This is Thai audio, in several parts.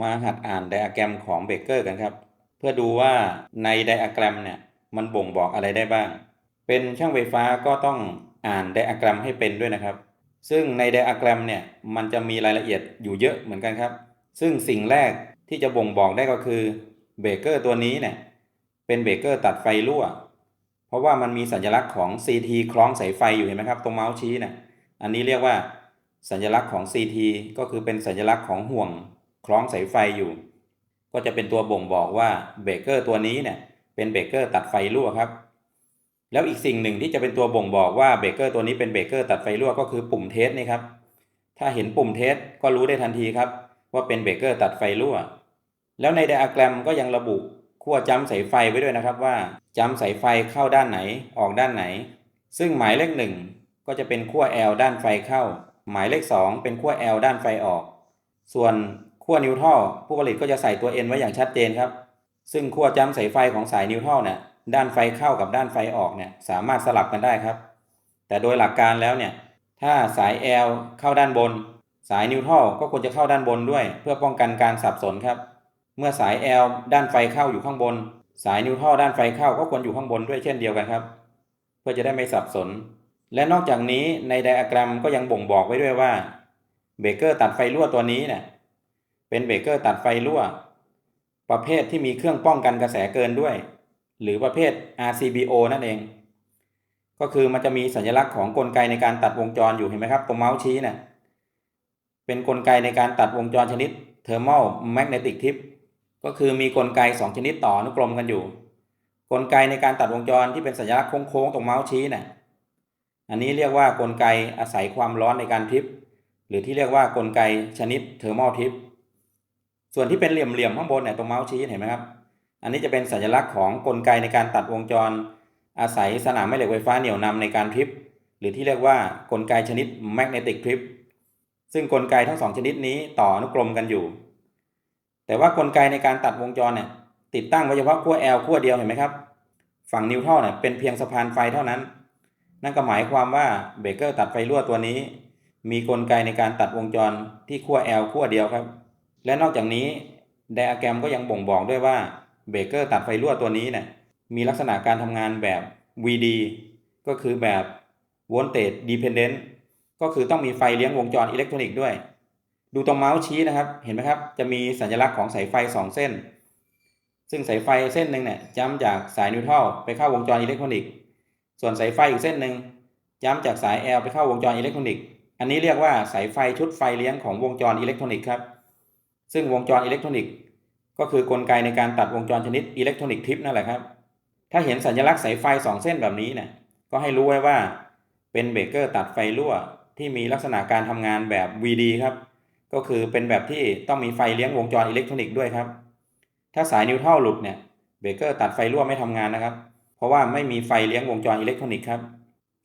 มาหัดอ่านไดอะแกรมของเบเกอร์กันครับ เพื่อดูว่าในไดอะแกรมเนี่ยมันบ่งบอกอะไรได้บ้าง เป็นช่างไฟฟ้าก็ต้องอ่านไดอะแกรมให้เป็นด้วยนะครับ ซึ่งในไดอะแกรมเนี่ยมันจะมีรายละเอียดอยู่เยอะเหมือนกันครับ ซึ่งสิ่งแรกที่จะบ่งบอกได้ก็คือเบเกอร์ตัวนี้เนี่ยเป็นเบเกอร์ตัดไฟรั่ว เพราะว่ามันมีสัญลักษณ์ของ CT คล้องสายไฟอยู่เห็นไหมครับตรงเมาส์ชี้เนี่ยอันนี้เรียกว่าสัญลักษณ์ของ CT ก็คือเป็นสัญลักษณ์ของห่วง คล้องสายไฟอยู่ ก็จะเป็นตัวบ่งบอกว่าเบรกเกอร์ตัวนี้เนี่ยเป็นเบรกเกอร์ตัดไฟรั่วครับแล้วอีกสิ่งหนึ่งที่จะเป็นตัวบ่งบอกว่าเบรกเกอร์ตัวนี้เป็นเบรกเกอร์ตัดไฟรั่วก็คือปุ่มเทสนี่ครับ ถ้าเห็นปุ่มเทสก็รู้ได้ทันทีครับ ว่าเป็นเบรกเกอร์ตัดไฟรั่ว แล้วในไดอะแกรมก็ยังระบุขั้วจ้ำสายไฟไว้ด้วยนะครับว่าจ้ำสายไฟเข้าด้านไหนออกด้านไหน ซึ่งหมายเลขหนึ่งก็จะเป็นขั้ว L ด้านไฟเข้า หมายเลข 2 เป็นขั้ว L ด้านไฟออก ส่วน ขั้วนิวทรัลผู้ผลิตก็จะใส่ตัว N ไว้อย่างชัดเจนครับ ซึ่งขั้วจ้ำสายไฟของสายนิวทรัลเนี่ยด้านไฟเข้ากับด้านไฟออกเนี่ยสามารถสลับกันได้ครับ แต่โดยหลักการแล้วเนี่ยถ้าสาย L เข้าด้านบน สายนิวทรัลก็ควรจะเข้าด้านบนด้วย เพื่อป้องกันการสับสนครับ เมื่อสาย L ด้านไฟเข้าอยู่ข้างบน สายนิวทรัลด้านไฟเข้าก็ควรอยู่ข้างบนด้วยเช่นเดียวกันครับ เพื่อจะได้ไม่สับสน และนอกจากนี้ในไดอะแกรมก็ยังบ่งบอกไว้ด้วยว่าเบรกเกอร์ตัดไฟรั่วตัวนี้เนี่ย เป็นเบรกเกอร์ตัดไฟรั่ว ประเภทที่มีเครื่องป้องกันกระแสเกินด้วย หรือประเภท RCBO นั่นเอง ก็คือมันจะมีสัญลักษณ์ของกลไกในการตัดวงจรอยู่เห็นไหมครับ ตรงเมาส์ชี้เนี่ยเป็นกลไกในการตัดวงจรชนิด Thermal Magnetic Tip ก็คือมีกลไก 2 ชนิดต่ออนุกรมกันอยู่ กลไกในการตัดวงจรที่เป็นสัญลักษณ์โค้งๆตรงเมาส์ชี้เนี่ยอันนี้เรียกว่ากลไกอาศัยความร้อนในการทิปหรือที่เรียกว่ากลไกชนิด Thermal Tip ส่วนที่เป็นเหลี่ยมๆข้างบนเนี่ยตรงเมาส์ชี้เห็นไหมครับ อันนี้จะเป็นสัญลักษณ์ของกลไกในการตัดวงจร อาศัยสนามแม่เหล็กไฟฟ้าเหนี่ยวนำในการทริปหรือที่เรียกว่ากลไกชนิด magnetic trip ซึ่งกลไกทั้งสองชนิดนี้ต่ออนุกรมกันอยู่ แต่ว่ากลไกในการตัดวงจรเนี่ยติดตั้งไว้เฉพาะขั้ว L ขั้วเดียวเห็นไหมครับ ฝั่งนิวทรัลเนี่ยเป็นเพียงสะพานไฟเท่านั้น นั่นก็หมายความว่าเบรกเกอร์ตัดไฟรั่วตัวนี้ มีกลไกในการตัดวงจรที่ขั้ว L ขั้วเดียวครับ และนอกจากนี้ไดอะแกรมก็ยังบ่งบอกด้วยว่าเบเกอร์ตัดไฟรั่วตัวนี้เนี่ยมีลักษณะการทำงานแบบ VD ก็คือแบบ Voltage Dependent ก็คือต้องมีไฟเลี้ยงวงจรอิเล็กทรอนิกส์ด้วย ดูตรงเมาส์ชี้นะครับ เห็นไหมครับ จะมีสัญลักษณ์ของสายไฟ 2 เส้น ซึ่งสายไฟเส้นหนึ่งเนี่ยจ้ำจากสายนิวทรัลไปเข้าวงจรอิเล็กทรอนิกส์ ส่วนสายไฟอีกเส้นหนึ่งจ้ำจากสาย L ไปเข้าวงจรอิเล็กทรอนิกส์ อันนี้เรียกว่าสายไฟชุดไฟเลี้ยงของวงจรอิเล็กทรอนิกส์ครับ ซึ่งวงจรอิเล็กทรอนิกส์ก็คือกลไกในการตัดวงจรชนิดอิเล็กทรอนิกส์ทิปนั่นแหละครับ ถ้าเห็นสัญลักษณ์สายไฟ 2 เส้นแบบนี้เนี่ยก็ให้รู้ไว้ว่าเป็นเบรกเกอร์ตัดไฟรั่วที่มีลักษณะการทำงานแบบ VD ครับ ก็คือเป็นแบบที่ต้องมีไฟเลี้ยงวงจรอิเล็กทรอนิกส์ด้วยครับ ถ้าสายนิวทรัลหลุดเนี่ยเบรกเกอร์ตัดไฟรั่วไม่ทำงานนะครับ เพราะว่าไม่มีไฟเลี้ยงวงจรอิเล็กทรอนิกส์ครับ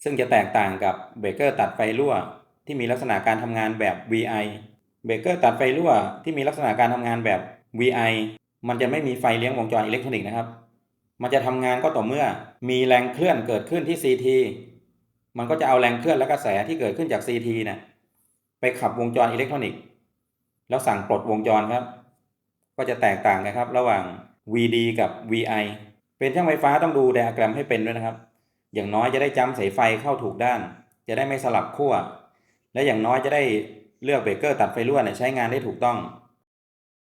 ซึ่งจะแตกต่างกับเบรกเกอร์ตัดไฟรั่วที่มีลักษณะการทำงานแบบ VI เบรกเกอร์ตัดไฟรั่วที่มีลักษณะการทำงานแบบ VI มันจะไม่มีไฟเลี้ยงวงจรอิเล็กทรอนิกส์นะครับ มันจะทำงานก็ต่อเมื่อมีแรงเคลื่อนเกิดขึ้นที่ CT มันก็จะเอาแรงเคลื่อนและกระแสที่เกิดขึ้นจาก CT นี่ยไปขับวงจรอิเล็กทรอนิกส์แล้วสั่งปลดวงจรครับ ก็จะแตกต่างกันครับ ระหว่าง VD กับ VI เป็นช่างไฟฟ้าต้องดูไดอะแกรมให้เป็นด้วยนะครับ อย่างน้อยจะได้จำสายไฟเข้าถูกด้าน จะได้ไม่สลับขั้ว และอย่างน้อยจะได้ เลือกเบรกเกอร์ตัดไฟรั่วเนี่ยใช้งานได้ถูกต้อง